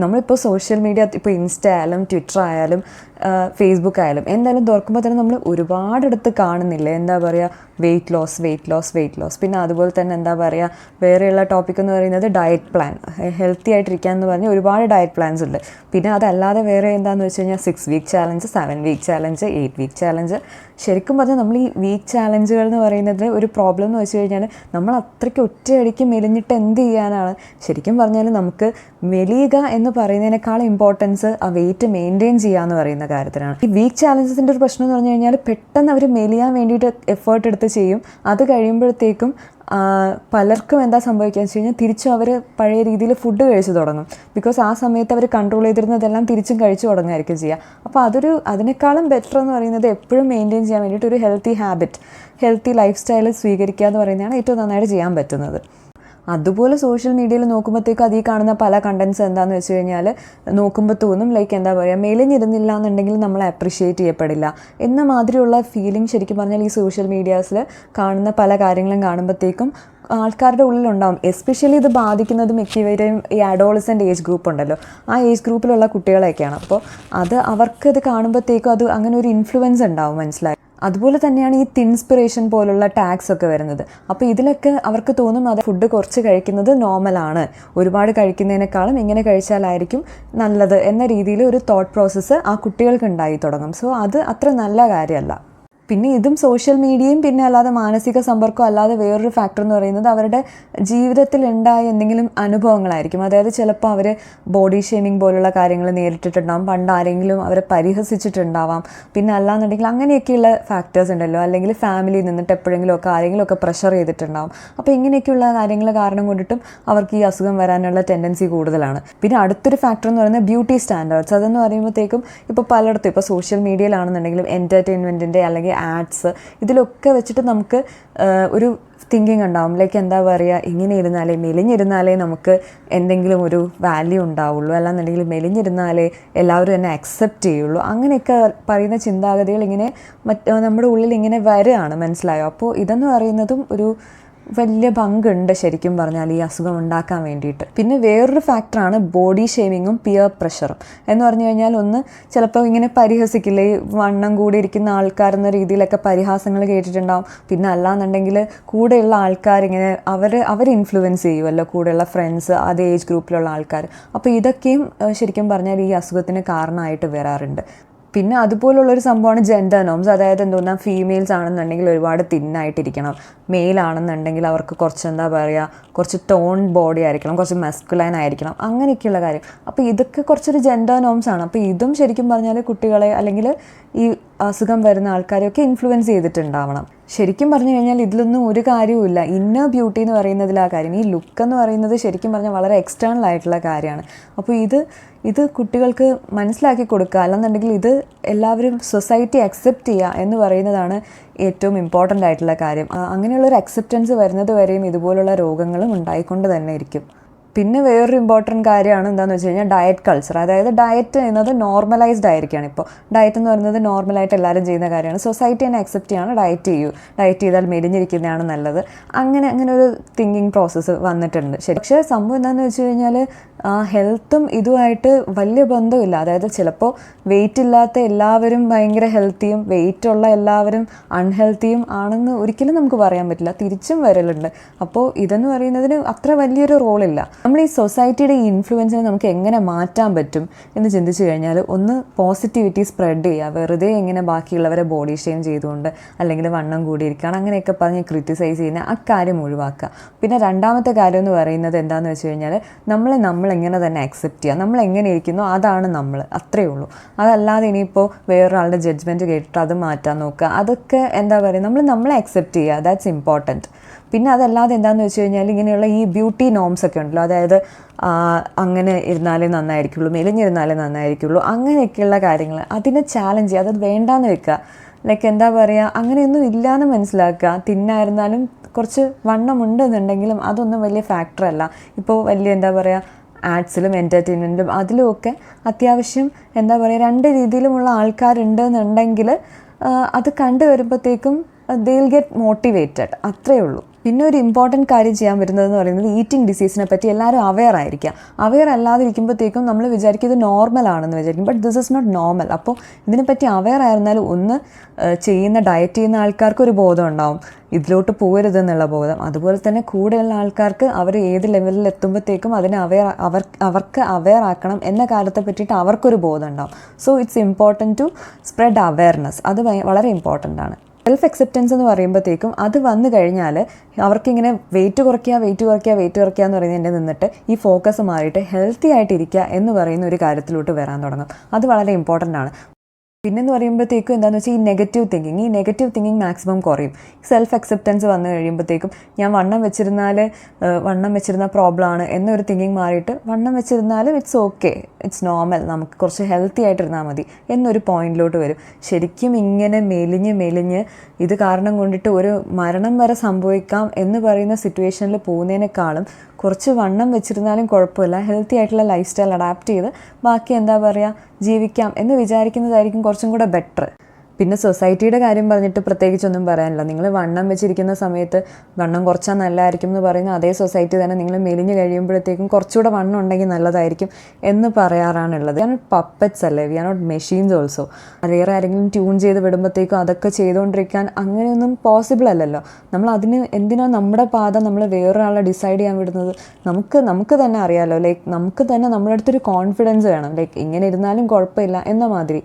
നമ്മളിപ്പോൾ സോഷ്യൽ മീഡിയ ഇപ്പോൾ ഇൻസ്റ്റ ആയാലും ട്വിറ്റർ ആയാലും ഫേസ്ബുക്ക് ആയാലും എന്തായാലും തുറക്കുമ്പോൾ തന്നെ നമ്മൾ ഒരുപാടിടത്ത് കാണുന്നില്ല? എന്താ പറയുക weight loss weight loss weight loss പിന്നെ അതുപോലെ തന്നെ എന്താ പറയുക വേറെയുള്ള ടോപ്പിക് എന്ന് പറയുന്നത് ഡയറ്റ് പ്ലാൻ ഹെൽത്തി ആയിട്ടിരിക്കാൻ എന്ന് പറഞ്ഞാൽ ഒരുപാട് ഡയറ്റ് പ്ലാൻസ് ഉണ്ട്. പിന്നെ അതല്ലാതെ വേറെ എന്താണെന്ന് വെച്ച് കഴിഞ്ഞാൽ six week challenge seven week challenge eight week challenge ശരിക്കും പറഞ്ഞാൽ നമ്മൾ ഈ വീക്ക് ചാലഞ്ചുകൾ എന്ന് പറയുന്നത് ഒരു പ്രോബ്ലം എന്ന് വെച്ച് കഴിഞ്ഞാൽ നമ്മൾ അത്രയ്ക്ക് ഒറ്റയടിക്ക് മെലിഞ്ഞിട്ട് എന്ത് ചെയ്യാനാണ്? ശരിക്കും പറഞ്ഞാൽ നമുക്ക് മെലിയുക എന്ന് പറയുന്നതിനേക്കാൾ ഇമ്പോർട്ടൻസ് ആ വെയിറ്റ് മെയിന്റെയിൻ ചെയ്യുക എന്ന് പറയുന്ന കാര്യത്തിനാണ്. ഈ വീക്ക് ചാലഞ്ചസിന്റെ ഒരു പ്രശ്നം എന്ന് പറഞ്ഞു കഴിഞ്ഞാൽ പെട്ടെന്ന് അവർ മെലിയാൻ വേണ്ടിയിട്ട് എഫേർട്ട് എടുത്ത് ചെയ്യും. അത് കഴിയുമ്പോഴത്തേക്കും പലർക്കും എന്താ സംഭവിക്കുക വെച്ച് കഴിഞ്ഞാൽ തിരിച്ചും അവർ പഴയ രീതിയിൽ ഫുഡ് കഴിച്ചു തുടങ്ങും. ബിക്കോസ് ആ സമയത്ത് അവർ കൺട്രോൾ ചെയ്തിരുന്നതെല്ലാം തിരിച്ചും കഴിച്ചു തുടങ്ങുമായിരിക്കും ചെയ്യുക. അപ്പോൾ അതൊരു അതിനേക്കാളും ബെറ്റർ എന്ന് പറയുന്നത് എപ്പോഴും മെയിന്റെയിൻ ചെയ്യാൻ വേണ്ടിയിട്ട് ഒരു healthy habit healthy lifestyle സ്വീകരിക്കുക എന്ന് പറയുന്നതാണ് ഏറ്റവും നന്നായിട്ട് ചെയ്യാൻ പറ്റുന്നത്. അതുപോലെ സോഷ്യൽ മീഡിയയിൽ നോക്കുമ്പോഴത്തേക്കും അതിൽ കാണുന്ന പല കണ്ടൻസ് എന്താണെന്ന് വെച്ച് കഴിഞ്ഞാൽ നോക്കുമ്പോൾ തോന്നും ലൈക്ക് എന്താ പറയുക മെലിഞ്ഞിരുന്നില്ല എന്നുണ്ടെങ്കിൽ നമ്മൾ അപ്രിഷ്യേറ്റ് ചെയ്യപ്പെടില്ല. എന്ന മാതിരിയുള്ള ഫീലിംഗ് ശരിക്കും പറഞ്ഞാൽ ഈ സോഷ്യൽ മീഡിയാസിൽ കാണുന്ന പല കാര്യങ്ങളും കാണുമ്പോഴത്തേക്കും ആൾക്കാരുടെ ഉള്ളിലുണ്ടാവും. എസ്പെഷ്യലി ഇത് ബാധിക്കുന്നത് മിക്കവരെയും ഈ അഡോളസന്റ് ഏജ് ഗ്രൂപ്പ് ഉണ്ടല്ലോ. ആ ഏജ് ഗ്രൂപ്പിലുള്ള കുട്ടികളെയൊക്കെയാണ്. അപ്പോൾ അത് അവർക്ക് ഇത് കാണുമ്പോഴത്തേക്കും അത് അങ്ങനെ ഒരു ഇൻഫ്ലുവൻസ് ഉണ്ടാവും മനസ്സിലായി? അതുപോലെ തന്നെയാണ് ഈ തിൻസ്പിറേഷൻ പോലുള്ള ടാക്സ് ഒക്കെ വരുന്നത്. അപ്പോൾ ഇതിലൊക്കെ അവർക്ക് തോന്നും അത് ഫുഡ് കുറച്ച് കഴിക്കുന്നത് നോർമലാണ് ഒരുപാട് കഴിക്കുന്നതിനേക്കാളും ഇങ്ങനെ കഴിച്ചാലായിരിക്കും നല്ലത് എന്ന രീതിയിൽ ഒരു തോട്ട് പ്രോസസ്സ് ആ കുട്ടികൾക്ക് ഉണ്ടായി തുടങ്ങും. സോ അത് അത്ര നല്ല കാര്യമല്ല. പിന്നെ ഇതും സോഷ്യൽ മീഡിയയും പിന്നെ അല്ലാതെ മാനസിക സമ്പർക്കം അല്ലാതെ വേറൊരു ഫാക്ടർ എന്ന് പറയുന്നത് അവരുടെ ജീവിതത്തിൽ ഉണ്ടായ എന്തെങ്കിലും അനുഭവങ്ങളായിരിക്കും. അതായത് ചിലപ്പോൾ അവർ ബോഡി ഷേമിങ് പോലുള്ള കാര്യങ്ങൾ നേരിട്ടിട്ടുണ്ടാവും. പണ്ട് ആരെങ്കിലും അവരെ പരിഹസിച്ചിട്ടുണ്ടാവാം. പിന്നെ അല്ലാന്നുണ്ടെങ്കിൽ അങ്ങനെയൊക്കെയുള്ള ഫാക്ടേഴ്സ് ഉണ്ടല്ലോ. അല്ലെങ്കിൽ ഫാമിലിയിൽ നിന്നിട്ട് എപ്പോഴെങ്കിലും ഒക്കെ ആരെങ്കിലും ഒക്കെ പ്രഷർ ചെയ്തിട്ടുണ്ടാവും. അപ്പോൾ ഇങ്ങനെയൊക്കെയുള്ള കാര്യങ്ങൾ കാരണം കൊണ്ടിട്ടും അവർക്ക് ഈ അസുഖം വരാനുള്ള ടെൻഡൻസി കൂടുതലാണ്. പിന്നെ അടുത്തൊരു ഫാക്ടർ എന്ന് പറയുന്നത് ബ്യൂട്ടി സ്റ്റാൻഡേർഡ്സ് അതെന്ന് പറയുമ്പോഴത്തേക്കും ഇപ്പോൾ പലയിടത്തും ഇപ്പോൾ സോഷ്യൽ മീഡിയയിലാണെന്നുണ്ടെങ്കിലും എന്റർടൈൻമെന്റിന്റെ അല്ലെങ്കിൽ ആഡ്സ് ഇതിലൊക്കെ വെച്ചിട്ട് നമുക്ക് ഒരു തിങ്കിങ് ഉണ്ടാവും. ലൈക്ക് എന്താ പറയുക ഇങ്ങനെ ഇരുന്നാലേ മെലിഞ്ഞിരുന്നാലേ നമുക്ക് എന്തെങ്കിലും ഒരു വാല്യൂ ഉണ്ടാവുള്ളൂ. അല്ലാന്നുണ്ടെങ്കിൽ മെലിഞ്ഞിരുന്നാലേ എല്ലാവരും എന്നെ അക്സെപ്റ്റ് ചെയ്യുള്ളൂ. അങ്ങനെയൊക്കെ പറയുന്ന ചിന്താഗതികൾ ഇങ്ങനെ മറ്റ് നമ്മുടെ ഉള്ളിൽ ഇങ്ങനെ വരികയാണ്. മനസ്സിലായോ? അപ്പോൾ ഇതെന്ന് പറയുന്നതും ഒരു വലിയ പങ്കുണ്ട് ശരിക്കും പറഞ്ഞാൽ ഈ അസുഖം ഉണ്ടാക്കാൻ വേണ്ടിയിട്ട്. പിന്നെ വേറൊരു ഫാക്ടറാണ് ബോഡി ഷേമിങ്ങും പിയർ പ്രഷറും എന്ന് പറഞ്ഞു കഴിഞ്ഞാൽ ഒന്ന് ചിലപ്പോൾ ഇങ്ങനെ പരിഹസിക്കില്ലേ? വണ്ണം കൂടി ഇരിക്കുന്ന ആൾക്കാരെന്ന രീതിയിലൊക്കെ പരിഹാസങ്ങൾ കേട്ടിട്ടുണ്ടാവും. പിന്നെ അല്ലാന്നുണ്ടെങ്കിൽ കൂടെയുള്ള ആൾക്കാർ ഇങ്ങനെ അവർ അവർ ഇൻഫ്ലുവൻസ് ചെയ്യുമല്ലോ കൂടെയുള്ള ഫ്രണ്ട്സ് അതേ ഏജ് ഗ്രൂപ്പിലുള്ള ആൾക്കാർ. അപ്പോൾ ഇതൊക്കെയും ശരിക്കും പറഞ്ഞാൽ ഈ അസുഖത്തിന് കാരണമായിട്ട് വരാറുണ്ട്. പിന്നെ അതുപോലുള്ളൊരു സംഭവമാണ് ജെൻഡർ നോംസ് അതായത് എന്തോന്നാ ഫീമെയിൽസ് ആണെന്നുണ്ടെങ്കിൽ ഒരുപാട് തിന്നായിട്ടിരിക്കണം മെയിൽ ആണെന്നുണ്ടെങ്കിൽ അവർക്ക് കുറച്ച് എന്താ പറയുക കുറച്ച് ടോൺ ബോഡി ആയിരിക്കണം കുറച്ച് മസ്കുലൈൻ ആയിരിക്കണം. അങ്ങനെയൊക്കെയുള്ള കാര്യം. അപ്പോൾ ഇതൊക്കെ കുറച്ചൊരു ജെൻഡർ നോംസ് ആണ്. അപ്പോൾ ഇതും ശരിക്കും പറഞ്ഞാൽ കുട്ടികളെ അല്ലെങ്കിൽ ഈ അസുഖം വരുന്ന ആൾക്കാരെയൊക്കെ ഇൻഫ്ലുവൻസ് ചെയ്തിട്ടുണ്ടാവണം. ശരിക്കും പറഞ്ഞു കഴിഞ്ഞാൽ ഇതിലൊന്നും ഒരു കാര്യവുമില്ല. ഇന്നർ ബ്യൂട്ടി എന്ന് പറയുന്നതിൽ ആ കാര്യം ഈ ലുക്ക് എന്ന് പറയുന്നത് ശരിക്കും പറഞ്ഞാൽ വളരെ എക്സ്റ്റേണൽ ആയിട്ടുള്ള കാര്യമാണ്. അപ്പോൾ ഇത് ഇത് കുട്ടികൾക്ക് മനസ്സിലാക്കി കൊടുക്കുക. അല്ലെന്നുണ്ടെങ്കിൽ ഇത് എല്ലാവരും സൊസൈറ്റി അക്സെപ്റ്റ് ചെയ്യുക എന്ന് പറയുന്നതാണ് ഏറ്റവും ഇമ്പോർട്ടന്റ് ആയിട്ടുള്ള കാര്യം. അങ്ങനെയുള്ളൊരു അക്സെപ്റ്റൻസ് വരുന്നത് വരെയും ഇതുപോലുള്ള രോഗങ്ങളും ഉണ്ടായിക്കൊണ്ട് തന്നെ ഇരിക്കും. പിന്നെ വേറൊരു ഇമ്പോർട്ടന്റ് കാര്യമാണ് എന്താണെന്ന് വെച്ച് കഴിഞ്ഞാൽ ഡയറ്റ് കൾച്ചർ അതായത് ഡയറ്റ് എന്നത് നോർമലൈസ്ഡ് ആയിരിക്കുകയാണ് ഇപ്പോൾ. ഡയറ്റ് എന്ന് പറയുന്നത് നോർമലായിട്ട് എല്ലാവരും ചെയ്യുന്ന കാര്യമാണ്. സൊസൈറ്റി തന്നെ അക്സെപ്റ്റ് ചെയ്യാണ് ഡയറ്റ് ചെയ്യൂ. ഡയറ്റ് ചെയ്താൽ മെലിഞ്ഞിരിക്കുന്നതാണ് നല്ലത്. അങ്ങനെ അങ്ങനെ ഒരു തിങ്കിങ് പ്രോസസ്സ് വന്നിട്ടുണ്ട്. ശരി. പക്ഷേ സംഭവം എന്താണെന്ന് വെച്ച് കഴിഞ്ഞാൽ ഹെൽത്തും ഇതുമായിട്ട് വലിയ ബന്ധമില്ല. അതായത് ചിലപ്പോൾ വെയിറ്റ് ഇല്ലാത്ത എല്ലാവരും ഭയങ്കര ഹെൽത്തിയും വെയിറ്റ് ഉള്ള എല്ലാവരും അൺഹെൽത്തിയും ആണെന്ന് ഒരിക്കലും നമുക്ക് പറയാൻ പറ്റില്ല. തിരിച്ചും വരലുണ്ട്. അപ്പോൾ ഇതെന്ന് പറയുന്നതിന് അത്ര വലിയൊരു റോളില്ല നമ്മൾ ഈ സൊസൈറ്റിയുടെ ഈ ഇൻഫ്ലുവൻസിനെ നമുക്ക് എങ്ങനെ മാറ്റാൻ പറ്റും എന്ന് ചിന്തിച്ചു കഴിഞ്ഞാൽ ഒന്ന് പോസിറ്റിവിറ്റി സ്പ്രെഡ് ചെയ്യുക. വെറുതെ എങ്ങനെ ബാക്കിയുള്ളവരെ ബോഡി ഷെയിം ചെയ്തുകൊണ്ട് അല്ലെങ്കിൽ വണ്ണം കൂടിയിരിക്കുകയാണ് അങ്ങനെയൊക്കെ പറഞ്ഞ് ക്രിറ്റിസൈസ് ചെയ്യുന്ന ആ കാര്യം ഒഴിവാക്കുക. പിന്നെ രണ്ടാമത്തെ കാര്യം എന്ന് പറയുന്നത് എന്താണെന്ന് വെച്ച് കഴിഞ്ഞാൽ നമ്മളെ നമ്മൾ എങ്ങനെ തന്നെ അക്സെപ്റ്റ് ചെയ്യുക. നമ്മൾ എങ്ങനെ ഇരിക്കുന്നു അതാണ് നമ്മൾ അത്രയേ ഉള്ളൂ. അതല്ലാതെ ഇനിയിപ്പോൾ വേറൊരാളുടെ ജഡ്ജ്മെന്റ് കേട്ടിട്ട് അത് മാറ്റാൻ നോക്കുക. അതൊക്കെ എന്താ പറയുക? നമ്മൾ നമ്മളെ അക്സെപ്റ്റ് ചെയ്യുക. ദാറ്റ്സ് ഇമ്പോർട്ടന്റ് പിന്നെ അതല്ലാതെ എന്താണെന്ന് വെച്ച് കഴിഞ്ഞാൽ ഇങ്ങനെയുള്ള ഈ ബ്യൂട്ടി നോംസ് ഒക്കെ ഉണ്ടല്ലോ. അതായത് അങ്ങനെ ഇരുന്നാലേ നന്നായിരിക്കുള്ളൂ മെലിഞ്ഞിരുന്നാലേ നന്നായിരിക്കുള്ളൂ അങ്ങനെയൊക്കെയുള്ള കാര്യങ്ങൾ അതിനെ ചാലഞ്ച് ചെയ്യുക. അത് വേണ്ടാന്ന് വെക്കുക. ലൈക്ക് എന്താ പറയുക അങ്ങനെയൊന്നും ഇല്ലയെന്ന് മനസ്സിലാക്കുക. തിന്നായിരുന്നാലും കുറച്ച് വണ്ണമുണ്ട് എന്നുണ്ടെങ്കിലും അതൊന്നും വലിയ ഫാക്ടറല്ല ഇപ്പോൾ വലിയ എന്താ പറയുക ആർട്സിലും എന്റർടൈൻമെന്റിലും അതിലുമൊക്കെ അത്യാവശ്യം എന്താ പറയുക രണ്ട് രീതിയിലുമുള്ള ആൾക്കാരുണ്ട് എന്നുണ്ടെങ്കിൽ അത് കണ്ടു വരുമ്പോഴത്തേക്കും ദേ ഗെറ്റ് മോട്ടിവേറ്റഡ് അത്രയേ ഉള്ളൂ. പിന്നെ ഒരു ഇമ്പോർട്ടന്റ് കാര്യം ചെയ്യാൻ പറ്റുന്നതെന്ന് പറയുന്നത് ഈറ്റിംഗ് ഡിസീസിനെ പറ്റി എല്ലാവരും അവെയർ ആയിരിക്കുക. അവെയർ അല്ലാതിരിക്കുമ്പോഴത്തേക്കും നമ്മൾ വിചാരിക്കും ഇത് നോർമൽ ആണെന്ന് വിചാരിക്കും. But this is not normal അപ്പോൾ ഇതിനെപ്പറ്റി അവെയർ ആയിരുന്നാൽ ഒന്ന് ചെയ്യുന്ന ഡയറ്റ് ചെയ്യുന്ന ആൾക്കാർക്ക് ഒരു ബോധം ഉണ്ടാവും. ഇതിലോട്ട് പോകരുത് എന്നുള്ള ബോധം. അതുപോലെ തന്നെ കൂടെയുള്ള ആൾക്കാർക്ക് അവർ ഏത് ലെവലിൽ എത്തുമ്പോഴത്തേക്കും അതിനെ അവെയർ അവർ അവർക്ക് അവെയർ ആക്കണം എന്ന കാര്യത്തെ പറ്റിയിട്ട് അവർക്കൊരു ബോധം ഉണ്ടാവും. So it's important to spread awareness അത് വളരെ ഇമ്പോർട്ടന്റ് ആണ്. സെൽഫ് അക്സെപ്റ്റൻസ് എന്ന് പറയുമ്പോഴത്തേക്കും അത് വന്നു കഴിഞ്ഞാൽ അവർക്കിങ്ങനെ വെയിറ്റ് കുറയ്ക്കുക വെയിറ്റ് കുറയ്ക്കുക വെയിറ്റ് കുറയ്ക്കുക എന്ന് പറയുന്നതിന്റെ നിന്നിട്ട് ഈ ഫോക്കസ് മാറിയിട്ട് ഹെൽത്തി ആയിട്ടിരിക്കുക എന്ന് പറയുന്ന ഒരു കാര്യത്തിലോട്ട് വരാൻ തുടങ്ങും. അത് വളരെ ഇമ്പോർട്ടന്റ് ആണ്. പിന്നെന്ന് പറയുമ്പോഴത്തേക്കും എന്താണെന്ന് വെച്ചാൽ ഈ നെഗറ്റീവ് തിങ്കിങ് ഈ നെഗറ്റീവ് തിങ്കിങ് മാക്സിമം കുറയും. സെൽഫ് അക്സെപ്റ്റൻസ് വന്നു കഴിയുമ്പോഴത്തേക്കും ഞാൻ വണ്ണം വെച്ചിരുന്നാൽ വണ്ണം വെച്ചിരുന്ന പ്രോബ്ലം ആണ് എന്നൊരു തിങ്കിങ് മാറിയിട്ട് വണ്ണം വെച്ചിരുന്നാലും ഇറ്റ്സ് ഓക്കെ ഇറ്റ്സ് നോർമൽ നമുക്ക് കുറച്ച് ഹെൽത്തി ആയിട്ടിരുന്നാൽ മതി എന്നൊരു പോയിന്റിലോട്ട് വരും. ശരിക്കും ഇങ്ങനെ മെലിഞ്ഞ് മെലിഞ്ഞ് ഇത് കാരണം കൊണ്ടിട്ട് ഒരു മരണം വരെ സംഭവിക്കാം എന്ന് പറയുന്ന സിറ്റുവേഷനിൽ പോകുന്നതിനേക്കാളും കുറച്ച് വണ്ണം വെച്ചിരുന്നാലും കുഴപ്പമില്ല. ഹെൽത്തി ആയിട്ടുള്ള ലൈഫ് സ്റ്റൈൽ അഡാപ്റ്റ് ചെയ്ത് ബാക്കി എന്താ പറയുക ജീവിക്കാം എന്ന് വിചാരിക്കുന്നതായിരിക്കും കുറച്ചും കൂടെ ബെറ്റർ പിന്നെ സൊസൈറ്റിയുടെ കാര്യം പറഞ്ഞിട്ട് പ്രത്യേകിച്ചൊന്നും പറയാനില്ല. നിങ്ങൾ വണ്ണം വെച്ചിരിക്കുന്ന സമയത്ത് വണ്ണം കുറച്ചാൽ നല്ലതായിരിക്കും എന്ന് പറയുന്ന അതേ സൊസൈറ്റി തന്നെ നിങ്ങൾ മെലിഞ്ഞ് കഴിയുമ്പോഴത്തേക്കും കുറച്ചുകൂടെ വണ്ണം ഉണ്ടെങ്കിൽ നല്ലതായിരിക്കും എന്ന് പറയാറാണുള്ളത്. ഞാൻ പപ്പറ്റ്സ് അല്ലേ? We are not machines also വേറെ ആരെങ്കിലും ട്യൂൺ ചെയ്ത് വിടുമ്പോഴത്തേക്കും അതൊക്കെ ചെയ്തുകൊണ്ടിരിക്കാൻ അങ്ങനെയൊന്നും പോസിബിൾ അല്ലല്ലോ. നമ്മൾ അതിന് എന്തിനാ നമ്മുടെ പാത നമ്മൾ വേറൊരാളെ ഡിസൈഡ് ചെയ്യാൻ വിടുന്നത്? നമുക്ക് നമുക്ക് തന്നെ അറിയാമല്ലോ ലൈക്ക് നമുക്ക് തന്നെ നമ്മുടെ അടുത്തൊരു കോൺഫിഡൻസ് വേണം. ലൈക്ക് ഇങ്ങനെ ഇരുന്നാലും കുഴപ്പമില്ല എന്ന മാതിരി.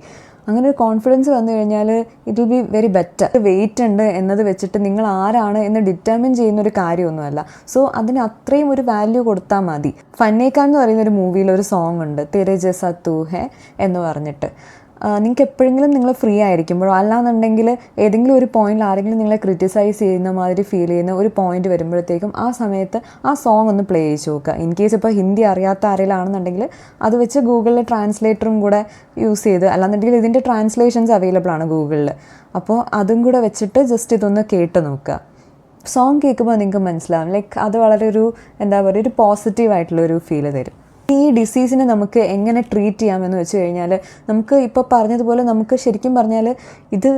അങ്ങനെ ഒരു കോൺഫിഡൻസ് വന്നു കഴിഞ്ഞാൽ it will be very better weight ഉണ്ട് എന്നത് വെച്ചിട്ട് നിങ്ങൾ ആരാണ് എന്ന് ഡിറ്റർമിൻ ചെയ്യുന്ന ഒരു കാര്യമൊന്നുമല്ല. സോ അതിന് അത്രയും ഒരു വാല്യൂ കൊടുത്താൽ മതി. ഫന്നേക്കാൻ എന്ന് പറയുന്ന ഒരു മൂവിയിൽ ഒരു സോങ് ഉണ്ട്. തെരെ തൂഹെ എന്ന് പറഞ്ഞിട്ട്. നിങ്ങൾക്ക് എപ്പോഴെങ്കിലും നിങ്ങൾ ഫ്രീ ആയിരിക്കുമ്പോഴോ? അല്ലാന്നുണ്ടെങ്കിൽ ഏതെങ്കിലും ഒരു പോയിന്റിൽ ആരെങ്കിലും നിങ്ങളെ ക്രിറ്റിസൈസ് ചെയ്യുന്ന മാതിരി ഫീൽ ചെയ്യുന്ന ഒരു പോയിന്റ് വരുമ്പോഴത്തേക്കും ആ സമയത്ത് ആ സോങ് ഒന്ന് പ്ലേ ചെയ്ത് നോക്കുക. ഇൻ കേസ് ഇപ്പോൾ ഹിന്ദി അറിയാത്ത ആരെങ്കിലാണെന്നുണ്ടെങ്കിൽ അത് വെച്ച് ഗൂഗിളിൽ ട്രാൻസ്ലേറ്ററും കൂടെ യൂസ് ചെയ്ത് അല്ലാന്നുണ്ടെങ്കിൽ ഇതിന്റെ ട്രാൻസ്ലേഷൻസ് അവൈലബിൾ ആണ് ഗൂഗിളിൽ അപ്പോൾ അതും കൂടെ വെച്ചിട്ട് ജസ്റ്റ് ഇതൊന്ന് കേട്ട് നോക്കുക. സോങ് കേൾക്കുമ്പോൾ നിങ്ങൾക്ക് മനസ്സിലാവും. ലൈക്ക് അത് വളരെ ഒരു എന്താ പറയുക ഒരു പോസിറ്റീവ് ആയിട്ടുള്ള ഒരു ഫീൽ തരും. ഈ ഡിസീസിനെ നമുക്ക് എങ്ങനെ ട്രീറ്റ് ചെയ്യാമെന്ന് വെച്ച് കഴിഞ്ഞാൽ നമുക്ക് ഇപ്പോൾ പറഞ്ഞതുപോലെ നമുക്ക് ശരിക്കും പറഞ്ഞാൽ ഇത്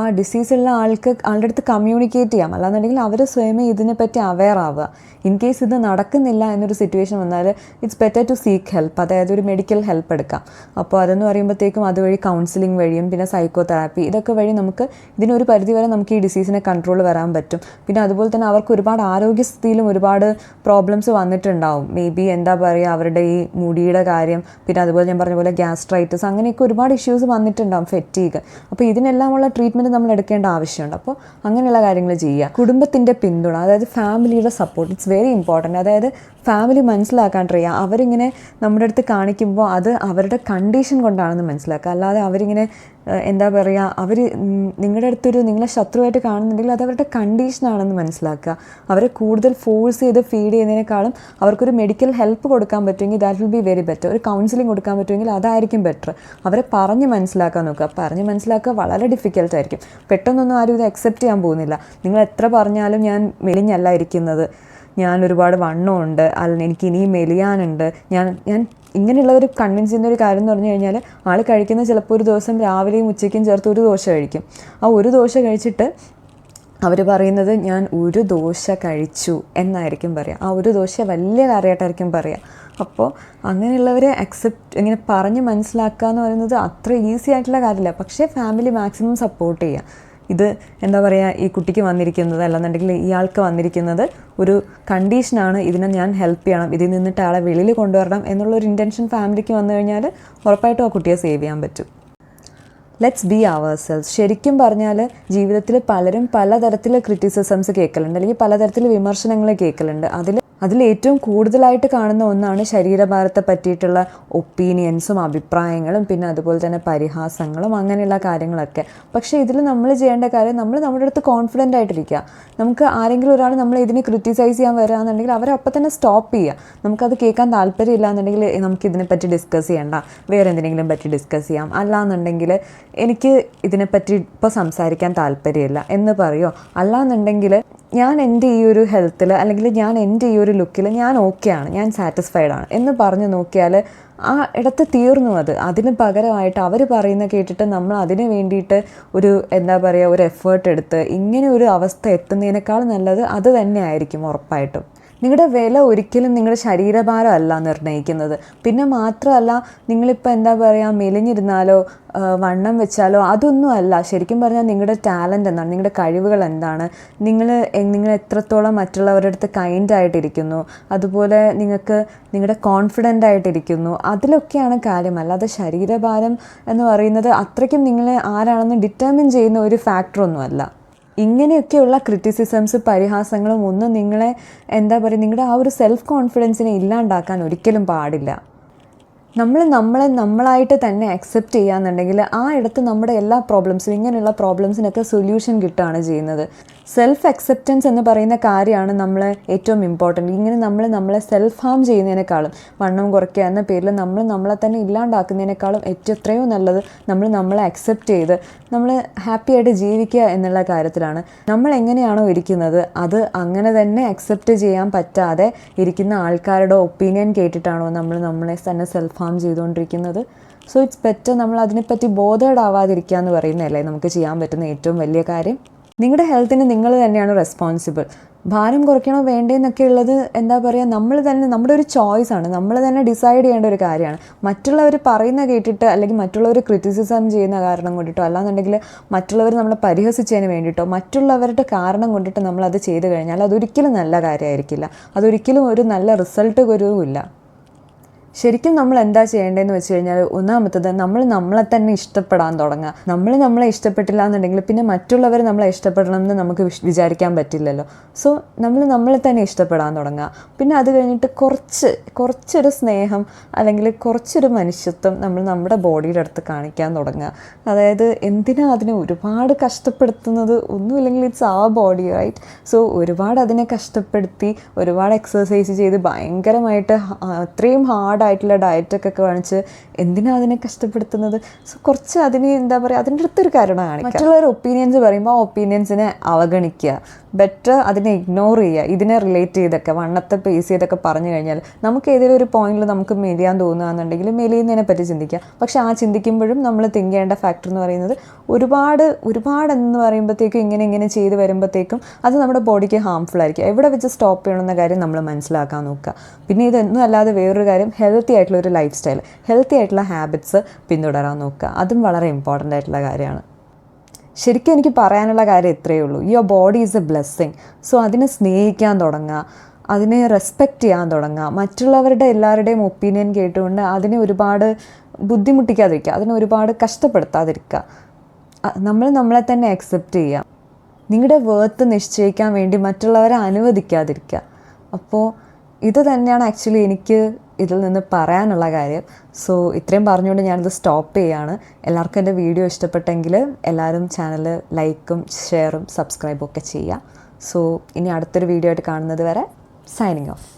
ആ ഡിസീസുള്ള ആൾക്ക് ആളുടെ അടുത്ത് കമ്മ്യൂണിക്കേറ്റ് ചെയ്യാം. അല്ലാന്നുണ്ടെങ്കിൽ അവർ സ്വയമേ ഇതിനെപ്പറ്റി അവെയർ ആവുക. ഇൻ കേസ് ഇത് നടക്കുന്നില്ല എന്നൊരു സിറ്റുവേഷൻ വന്നാൽ it's better to seek help അതായത് ഒരു മെഡിക്കൽ ഹെൽപ്പ് എടുക്കാം. അപ്പോൾ അതെന്ന് പറയുമ്പോഴത്തേക്കും അതുവഴി കൗൺസിലിംഗ് വഴിയും പിന്നെ സൈക്കോ തെറാപ്പി ഇതൊക്കെ വഴി നമുക്ക് ഇതിനൊരു പരിധിവരെ നമുക്ക് ഈ ഡിസീസിനെ കൺട്രോൾ വരാൻ പറ്റും. പിന്നെ അതുപോലെ തന്നെ അവർക്ക് ഒരുപാട് ആരോഗ്യസ്ഥിതിയിലും ഒരുപാട് പ്രോബ്ലംസ് വന്നിട്ടുണ്ടാവും. മേ ബി എന്താ പറയുക അവരുടെ ഈ മുടിയുടെ കാര്യം പിന്നെ അതുപോലെ ഞാൻ പറഞ്ഞ പോലെ ഗ്യാസ്ട്രൈറ്റിസ് അങ്ങനെയൊക്കെ ഒരുപാട് ഇഷ്യൂസ് വന്നിട്ടുണ്ടാവും ഫെറ്റീഗ് അപ്പോൾ ഇതിനെല്ലാമുള്ള ട്രീറ്റ്മെന്റ് നമ്മൾ എടുക്കേണ്ട ആവശ്യമുണ്ട്. അപ്പോൾ അങ്ങനെയുള്ള കാര്യങ്ങൾ ചെയ്യുക. കുടുംബത്തിന്റെ പിന്തുണ അതായത് ഫാമിലിയുടെ സപ്പോർട്ട് ഇറ്റ്സ് വെരി ഇമ്പോർട്ടന്റ് അതായത് ഫാമിലി മനസ്സിലാക്കാൻ ട്രൈ അവരിങ്ങനെ നമ്മുടെ അടുത്ത് കാണിക്കുമ്പോൾ അത് അവരുടെ കണ്ടീഷൻ കൊണ്ടാണെന്ന് മനസ്സിലാക്കുക. അല്ലാതെ അവരിങ്ങനെ എന്താ പറയുക അവർ നിങ്ങളുടെ അടുത്തൊരു നിങ്ങളെ ശത്രുവായിട്ട് കാണുന്നുണ്ടെങ്കിൽ അത് അവരുടെ കണ്ടീഷനാണെന്ന് മനസ്സിലാക്കുക. അവരെ കൂടുതൽ ഫോഴ്സ് ചെയ്ത് ഫീഡ് ചെയ്യുന്നതിനേക്കാളും അവർക്കൊരു മെഡിക്കൽ ഹെൽപ്പ് കൊടുക്കാൻ പറ്റുമെങ്കിൽ that will be very better ഒരു കൗൺസിലിംഗ് കൊടുക്കാൻ പറ്റുമെങ്കിൽ അതായിരിക്കും ബെറ്റർ അവരെ പറഞ്ഞ് മനസ്സിലാക്കാൻ നോക്കുക. പറഞ്ഞ് മനസ്സിലാക്കുക വളരെ ഡിഫിക്കൽട്ട് ആയിരിക്കും. പെട്ടെന്നൊന്നും ആരും ഇത് അക്സെപ്റ്റ് ചെയ്യാൻ പോകുന്നില്ല. നിങ്ങൾ എത്ര പറഞ്ഞാലും ഞാൻ മെലിഞ്ഞല്ല ഇരിക്കുന്നത്. ഞാൻ ഒരുപാട് വണ്ണമുണ്ട് അല്ലെങ്കിൽ എനിക്ക് ഇനിയും മെലിയാനുണ്ട്. ഞാൻ ഞാൻ ഇങ്ങനെയുള്ളവർ കൺവിൻസ് ചെയ്യുന്ന ഒരു കാര്യം എന്ന് പറഞ്ഞു കഴിഞ്ഞാൽ ആൾ കഴിക്കുന്ന ചിലപ്പോൾ ഒരു ദിവസം രാവിലെയും ഉച്ചയ്ക്കും ചേർത്ത് ഒരു ദോശ കഴിക്കും. ആ ഒരു ദോശ കഴിച്ചിട്ട് അവർ പറയുന്നത് ഞാൻ ഒരു ദോശ കഴിച്ചു എന്നായിരിക്കും പറയുക ആ ഒരു ദോശ വലിയ കാര്യമായിട്ടായിരിക്കും പറയുക അപ്പോൾ അങ്ങനെയുള്ളവരെ അക്സെപ്റ്റ് ഇങ്ങനെ പറഞ്ഞ് മനസ്സിലാക്കുക എന്ന് പറയുന്നത് അത്ര ഈസി ആയിട്ടുള്ള കാര്യമില്ല പക്ഷേ ഫാമിലി മാക്സിമം സപ്പോർട്ട് ചെയ്യുക ഇത് എന്താ പറയുക ഈ കുട്ടിക്ക് വന്നിരിക്കുന്നത് അല്ലെന്നുണ്ടെങ്കിൽ ഇയാൾക്ക് വന്നിരിക്കുന്നത് ഒരു കണ്ടീഷനാണ് ഇതിനെ ഞാൻ ഹെൽപ്പ് ചെയ്യണം. ഇതിൽ നിന്നിട്ട് ആളെ വെളിയിൽ കൊണ്ടുവരണം എന്നുള്ളൊരു ഇന്റൻഷൻ ഫാമിലിക്ക് വന്നു കഴിഞ്ഞാൽ ഉറപ്പായിട്ടും ആ കുട്ടിയെ സേവ് ചെയ്യാൻ പറ്റും. ലെറ്റ്സ് ബി അവർ സെൽസ് ശരിക്കും പറഞ്ഞാൽ ജീവിതത്തിൽ പലരും പലതരത്തിലെ ക്രിറ്റിസിസംസ് കേൾക്കലുണ്ട് അല്ലെങ്കിൽ പലതരത്തിലെ വിമർശനങ്ങൾ കേൾക്കലുണ്ട് അതിൽ അതിൽ ഏറ്റവും കൂടുതലായിട്ട് കാണുന്ന ഒന്നാണ് ശരീരഭാരത്തെ പറ്റിയിട്ടുള്ള ഒപ്പീനിയൻസും അഭിപ്രായങ്ങളും പിന്നെ അതുപോലെ തന്നെ പരിഹാസങ്ങളും അങ്ങനെയുള്ള കാര്യങ്ങളൊക്കെ. പക്ഷേ ഇതിൽ നമ്മൾ ചെയ്യേണ്ട കാര്യം നമ്മൾ നമ്മുടെ അടുത്ത് കോൺഫിഡന്റ് ആയിട്ടിരിക്കുക. നമുക്ക് ആരെങ്കിലും ഒരാൾ നമ്മളെ ഇതിനെ ക്രിറ്റിസൈസ് ചെയ്യാൻ വരികയാണെന്നുണ്ടെങ്കിൽ അവരെ അപ്പം തന്നെ സ്റ്റോപ്പ് ചെയ്യുക. നമുക്കത് കേൾക്കാൻ താല്പര്യമില്ല എന്നുണ്ടെങ്കിൽ നമുക്ക് ഇതിനെപ്പറ്റി ഡിസ്കസ് ചെയ്യണ്ട. വേറെ എന്തിനെങ്കിലും പറ്റി ഡിസ്കസ് ചെയ്യാം. അല്ലാന്നുണ്ടെങ്കിൽ എനിക്ക് ഇതിനെപ്പറ്റി ഇപ്പോൾ സംസാരിക്കാൻ താല്പര്യമില്ല എന്ന് പറയോ? അല്ലാന്നുണ്ടെങ്കിൽ ഞാൻ എന്റെ ഈ ഒരു ഹെൽത്തിൽ അല്ലെങ്കിൽ ഞാൻ എന്റെ ഈ ഒരു ലുക്കിൽ ഞാൻ ഓക്കെയാണ് ഞാൻ സാറ്റിസ്ഫൈഡ് ആണ് എന്ന് പറഞ്ഞു നോക്കിയാൽ ആ ഇടത്ത് തീർന്നു അത്. അതിന് പകരമായിട്ട് അവർ പറയുന്ന കേട്ടിട്ട് നമ്മൾ അതിന് വേണ്ടിയിട്ട് ഒരു എന്താ പറയുക ഒരു എഫേർട്ട് എടുത്ത് ഇങ്ങനെ ഒരു അവസ്ഥ എത്തുന്നതിനേക്കാൾ നല്ലത് അത് തന്നെ ആയിരിക്കും ഉറപ്പായിട്ടും. നിങ്ങളുടെ വില ഒരിക്കലും നിങ്ങളുടെ ശരീരഭാരം അല്ല നിർണയിക്കുന്നത്. പിന്നെ മാത്രമല്ല നിങ്ങളിപ്പോൾ എന്താ പറയുക മെലിഞ്ഞിരുന്നാലോ വണ്ണം വെച്ചാലോ അതൊന്നും അല്ല. ശരിക്കും പറഞ്ഞാൽ നിങ്ങളുടെ ടാലന്റ് എന്താണ്? നിങ്ങളുടെ കഴിവുകൾ എന്താണ്? നിങ്ങൾ നിങ്ങൾ എത്രത്തോളം മറ്റുള്ളവരുടെ അടുത്ത് കൈൻഡ് ആയിട്ടിരിക്കുന്നു? അതുപോലെ നിങ്ങൾക്ക് നിങ്ങളുടെ കോൺഫിഡന്റ് ആയിട്ടിരിക്കുന്നു? അതിലൊക്കെയാണ് കാര്യം. അല്ലാതെ ശരീരഭാരം എന്ന് പറയുന്നത് അത്രയ്ക്കും നിങ്ങളെ ആരാണെന്ന് ഡിറ്റർമിൻ ചെയ്യുന്ന ഒരു ഫാക്ടറൊന്നുമല്ല ഇങ്ങനെയൊക്കെയുള്ള ക്രിറ്റിസിസംസ് പരിഹാസങ്ങളും ഒന്നും നിങ്ങളെ എന്താ പറയുക നിങ്ങളുടെ ആ ഒരു സെൽഫ് കോൺഫിഡൻസിനെ ഇല്ലാണ്ടാക്കാൻ ഒരിക്കലും പാടില്ല. നമ്മൾ നമ്മളെ നമ്മളായിട്ട് തന്നെ അക്സെപ്റ്റ് ചെയ്യാന്നുണ്ടെങ്കിൽ ആ ഇടത്ത് നമ്മുടെ എല്ലാ പ്രോബ്ലംസും ഇങ്ങനെയുള്ള പ്രോബ്ലംസിനൊക്കെ സൊല്യൂഷൻ കിട്ടുകയാണ് ചെയ്യുന്നത്. സെൽഫ് അക്സെപ്റ്റൻസ് എന്ന് പറയുന്ന കാര്യമാണ് നമ്മൾ ഏറ്റവും ഇമ്പോർട്ടന്റ് ഇങ്ങനെ നമ്മൾ നമ്മളെ സെൽഫ് ഹാം ചെയ്യുന്നതിനേക്കാളും വണ്ണം കുറയ്ക്കുക എന്ന പേരിൽ നമ്മൾ നമ്മളെ തന്നെ ഇല്ലാണ്ടാക്കുന്നതിനേക്കാളും ഏറ്റവും എത്രയോ നല്ലത് നമ്മൾ നമ്മളെ അക്സെപ്റ്റ് ചെയ്ത് നമ്മൾ ഹാപ്പി ആയിട്ട് ജീവിക്കുക എന്നുള്ള കാര്യത്തിലാണ്. നമ്മൾ എങ്ങനെയാണോ ഇരിക്കുന്നത് അത് അങ്ങനെ തന്നെ അക്സെപ്റ്റ് ചെയ്യാൻ പറ്റാതെ ഇരിക്കുന്ന ആൾക്കാരുടെ ഒപ്പീനിയൻ കേട്ടിട്ടാണോ നമ്മൾ നമ്മളെ തന്നെ സെൽഫ് ഹാം ചെയ്തുകൊണ്ടിരിക്കുന്നത്. സോ ഇറ്റ്സ് ബെറ്റർ നമ്മൾ അതിനെപ്പറ്റി ബോധേഡ് ആവാതിരിക്കുക എന്ന് പറയുന്നതല്ലേ നമുക്ക് ചെയ്യാൻ പറ്റുന്ന ഏറ്റവും വലിയ കാര്യം. നിങ്ങളുടെ ഹെൽത്തിന് നിങ്ങൾ തന്നെയാണ് റെസ്പോൺസിബിൾ ഭാരം കുറയ്ക്കണോ വേണ്ടേന്നൊക്കെ ഉള്ളത് എന്താ പറയുക നമ്മൾ തന്നെ നമ്മുടെ ഒരു ചോയ്സ് ആണ്. നമ്മൾ തന്നെ ഡിസൈഡ് ചെയ്യേണ്ട ഒരു കാര്യമാണ്. മറ്റുള്ളവർ പറയുന്ന കേട്ടിട്ട് അല്ലെങ്കിൽ മറ്റുള്ളവർ ക്രിറ്റിസിസം ചെയ്യുന്ന കാരണം കൊണ്ടിട്ടോ അല്ലാന്നുണ്ടെങ്കിൽ മറ്റുള്ളവർ നമ്മളെ പരിഹസിച്ചതിന് വേണ്ടിയിട്ടോ മറ്റുള്ളവരുടെ കാരണം കൊണ്ടിട്ട് നമ്മൾ അത് ചെയ്തു കഴിഞ്ഞാൽ അതൊരിക്കലും നല്ല കാര്യമായിരിക്കില്ല അതൊരിക്കലും ഒരു നല്ല റിസൾട്ട് വരുമില്ല ശരിക്കും നമ്മൾ എന്താ ചെയ്യേണ്ടതെന്ന് വെച്ച് കഴിഞ്ഞാൽ ഒന്നാമത്തത് നമ്മൾ നമ്മളെ തന്നെ ഇഷ്ടപ്പെടാൻ തുടങ്ങുക. നമ്മൾ നമ്മളെ ഇഷ്ടപ്പെട്ടില്ല എന്നുണ്ടെങ്കിൽ പിന്നെ മറ്റുള്ളവർ നമ്മളെ ഇഷ്ടപ്പെടണം എന്ന് നമുക്ക് വിചാരിക്കാൻ പറ്റില്ലല്ലോ. സോ നമ്മൾ നമ്മളെ തന്നെ ഇഷ്ടപ്പെടാൻ തുടങ്ങുക. പിന്നെ അത് കഴിഞ്ഞിട്ട് കുറച്ച് കുറച്ചൊരു സ്നേഹം അല്ലെങ്കിൽ കുറച്ചൊരു മനുഷ്യത്വം നമ്മൾ നമ്മുടെ ബോഡിയുടെ അടുത്ത് കാണിക്കാൻ തുടങ്ങുക. അതായത് എന്തിനാ അതിനെ ഒരുപാട് കഷ്ടപ്പെടുത്തുന്നത്? ഒന്നുമില്ലെങ്കിൽ ഇറ്റ്സ് ആ ബോഡി റൈറ്റ് സോ ഒരുപാട് അതിനെ കഷ്ടപ്പെടുത്തി ഒരുപാട് എക്സസൈസ് ചെയ്ത് ഭയങ്കരമായിട്ട് അത്രയും അത്രയും ഹാർഡായിട്ടുള്ള ഡയറ്റൊക്കെ കാണിച്ച് എന്തിനാ അതിനെ കഷ്ടപ്പെടുത്തുന്നത്? സോ കുറച്ച് അതിന് എന്താ പറയുക അതിന്റെ അടുത്തൊരു കാരണം കാണിക്കുക മറ്റുള്ളവർ ഒപ്പീനിയൻസ് പറയുമ്പോൾ ആ ഒപ്പീനിയൻസിനെ അവഗണിക്കുക. ബെറ്റർ അതിനെ ഇഗ്നോർ ചെയ്യുക ഇതിനെ റിലേറ്റ് ചെയ്തൊക്കെ വണ്ണത്തെ പേസ് ചെയ്തൊക്കെ പറഞ്ഞു കഴിഞ്ഞാൽ നമുക്ക് ഏതെങ്കിലും ഒരു പോയിന്റിൽ നമുക്ക് മെലിയാൻ തോന്നുകയാണെന്നുണ്ടെങ്കിൽ മെലിയുന്നതിനെ പറ്റി ചിന്തിക്കുക. പക്ഷെ ആ ചിന്തിക്കുമ്പോഴും നമ്മൾ തിങ്ക് ചെയ്യേണ്ട ഫാക്ടർ എന്ന് പറയുന്നത് ഒരുപാട് ഒരുപാട് എന്ന് പറയുമ്പോഴത്തേക്കും ഇങ്ങനെ ഇങ്ങനെ ചെയ്ത് വരുമ്പോഴത്തേക്കും അത് നമ്മുടെ ബോഡിക്ക് ഹാംഫുൾ ആയിരിക്കും. എവിടെ വെച്ച് സ്റ്റോപ്പ് ചെയ്യണമെന്ന കാര്യം നമ്മൾ മനസ്സിലാക്കാൻ നോക്കുക. പിന്നെ ഇതൊന്നും അല്ലാതെ വേറൊരു കാര്യം ഹെൽത്തി ആയിട്ടുള്ള ഒരു ലൈഫ് സ്റ്റൈൽ ഹെൽത്തി ആയിട്ടുള്ള ഹാബിറ്റ്സ് പിന്തുടരാൻ നോക്കുക. അതും വളരെ ഇമ്പോർട്ടന്റ് ആയിട്ടുള്ള കാര്യമാണ്. ശരിക്കും എനിക്ക് പറയാനുള്ള കാര്യം ഇത്രയേ ഉള്ളൂ. Your body is a blessing so അതിനെ സ്നേഹിക്കാൻ തുടങ്ങുക അതിനെ റെസ്പെക്റ്റ് ചെയ്യാൻ തുടങ്ങുക. മറ്റുള്ളവരുടെ എല്ലാവരുടെയും ഒപ്പീനിയൻ കേട്ടുകൊണ്ട് അതിനെ ഒരുപാട് ബുദ്ധിമുട്ടിക്കാതിരിക്കുക അതിനെ ഒരുപാട് കഷ്ടപ്പെടുത്താതിരിക്കുക. നമ്മൾ നമ്മളെ തന്നെ അക്സെപ്റ്റ് ചെയ്യുക. നിങ്ങളുടെ വേർത്ത് നിശ്ചയിക്കാൻ വേണ്ടി മറ്റുള്ളവരെ അനുവദിക്കാതിരിക്കുക. അപ്പോൾ ഇത് തന്നെയാണ് ആക്ച്വലി എനിക്ക് ഇതിൽ നിന്ന് പറയാനുള്ള കാര്യം. സോ ഇത്രയും പറഞ്ഞുകൊണ്ട് ഞാനിത് സ്റ്റോപ്പ് ചെയ്യാണ്. എല്ലാവർക്കും എന്റെ വീഡിയോ ഇഷ്ടപ്പെട്ടെങ്കിൽ എല്ലാവരും ചാനൽ ലൈക്കും ഷെയറും സബ്സ്ക്രൈബും ഒക്കെ ചെയ്യുക. സോ ഇനി അടുത്തൊരു വീഡിയോ ആയിട്ട് കാണുന്നത് വരെ സൈനിങ് ഓഫ്